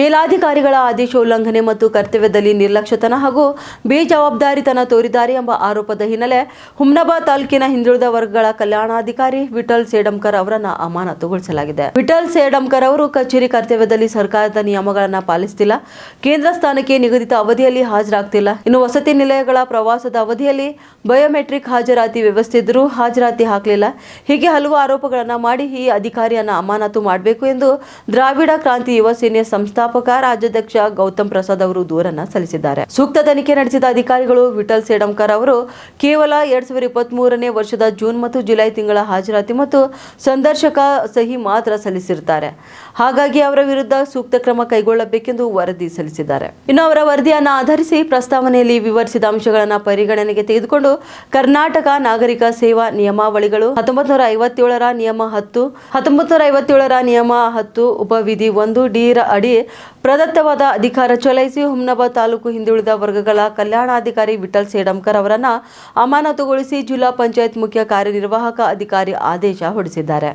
ಮೇಲಾಧಿಕಾರಿಗಳ ಆದೇಶ ಉಲ್ಲಂಘನೆ ಮತ್ತು ಕರ್ತವ್ಯದಲ್ಲಿ ನಿರ್ಲಕ್ಷ್ಯತನ ಹಾಗೂ ಬೇಜವಾಬ್ದಾರಿತನ ತೋರಿದ್ದಾರೆ ಎಂಬ ಆರೋಪದ ಹಿನ್ನೆಲೆ ಹುಮ್ನಾಬಾದ್ ತಾಲೂಕಿನ ಹಿಂದುಳಿದ ವರ್ಗಗಳ ಕಲ್ಯಾಣಾಧಿಕಾರಿ ವಿಠಲ್ ಸೇಡಂಕರ್ ಅವರನ್ನ ಅಮಾನತುಗೊಳಿಸಲಾಗಿದೆ. ವಿಠಲ್ ಸೇಡಂಕರ್ ಅವರು ಕಚೇರಿ ಕರ್ತವ್ಯದಲ್ಲಿ ಸರ್ಕಾರದ ನಿಯಮಗಳನ್ನು ಪಾಲಿಸುತ್ತಿಲ್ಲ ಕೇಂದ್ರ ಸ್ಥಾನಕ್ಕೆ ನಿಗದಿತ ಅವಧಿಯಲ್ಲಿ ಹಾಜರಾಗ್ತಿಲ್ಲ. ಇನ್ನು ವಸತಿ ನಿಲಯಗಳ ಪ್ರವಾಸದ ಅವಧಿಯಲ್ಲಿ ಬಯೋಮೆಟ್ರಿಕ್ ಹಾಜರಾತಿ ವ್ಯವಸ್ಥೆ ಇದ್ದರೂ ಹಾಜರಾತಿ ಹಾಕಲಿಲ್ಲ. ಹೀಗೆ ಹಲವು ಆರೋಪಗಳನ್ನು ಮಾಡಿ ಈ ಅಧಿಕಾರಿಯನ್ನು ಅಮಾನತು ಮಾಡಬೇಕು ಎಂದು ದ್ರಾವಿಡ ಕ್ರಾಂತಿ ಯುವ ಸೇನೆ ರಾಜ್ಯಾಧ್ಯಕ್ಷ ಗೌತಮ್ ಪ್ರಸಾದ್ ಅವರು ದೂರನ್ನ ಸಲ್ಲಿಸಿದ್ದಾರೆ. ಸೂಕ್ತ ತನಿಖೆ ನಡೆಸಿದ ಅಧಿಕಾರಿಗಳು ವಿಠಲ್ ಸೇಡಂಕರ್ ಅವರು ಕೇವಲ ಎರಡ್ ಸಾವಿರದ ಇಪ್ಪತ್ತ್ ಮೂರನೇ ವರ್ಷದ ಜೂನ್ ಮತ್ತು ಜುಲೈ ತಿಂಗಳ ಹಾಜರಾತಿ ಮತ್ತು ಸಂದರ್ಶಕ ಸಹಿ ಮಾತ್ರ ಸಲ್ಲಿಸಿರುತ್ತಾರೆ. ಹಾಗಾಗಿ ಅವರ ವಿರುದ್ಧ ಸೂಕ್ತ ಕ್ರಮ ಕೈಗೊಳ್ಳಬೇಕೆಂದು ವರದಿ ಸಲ್ಲಿಸಿದ್ದಾರೆ. ಇನ್ನು ಅವರ ವರದಿಯನ್ನು ಆಧರಿಸಿ ಪ್ರಸ್ತಾವನೆಯಲ್ಲಿ ವಿವರಿಸಿದ ಅಂಶಗಳನ್ನು ಪರಿಗಣನೆಗೆ ತೆಗೆದುಕೊಂಡು ಕರ್ನಾಟಕ ನಾಗರಿಕ ಸೇವಾ ನಿಯಮಾವಳಿಗಳು ಹತ್ತೊಂಬತ್ತು ನೂರ ಐವತ್ತೇಳರ ನಿಯಮ ಹತ್ತು ಹತ್ತೊಂಬತ್ತು ನೂರ ಐವತ್ತೇಳರ ನಿಯಮ ಹತ್ತು ಉಪವಿಧಿ ಒಂದು ಡಿರ ಅಡಿ ಪ್ರದತ್ತವಾದ ಅಧಿಕಾರ ಚಲಾಯಿಸಿ ಹುಮ್ನಾಬಾದ್ ತಾಲೂಕು ಹಿಂದುಳಿದ ವರ್ಗಗಳ ಕಲ್ಯಾಣಾಧಿಕಾರಿ ವಿಠಲ್ ಸೇಡಂಕರ್ ಅವರನ್ನ ಅಮಾನತುಗೊಳಿಸಿ ಜಿಲ್ಲಾ ಪಂಚಾಯತ್ ಮುಖ್ಯ ಕಾರ್ಯನಿರ್ವಾಹಕ ಅಧಿಕಾರಿ ಆದೇಶ ಹೊರಡಿಸಿದ್ದಾರೆ.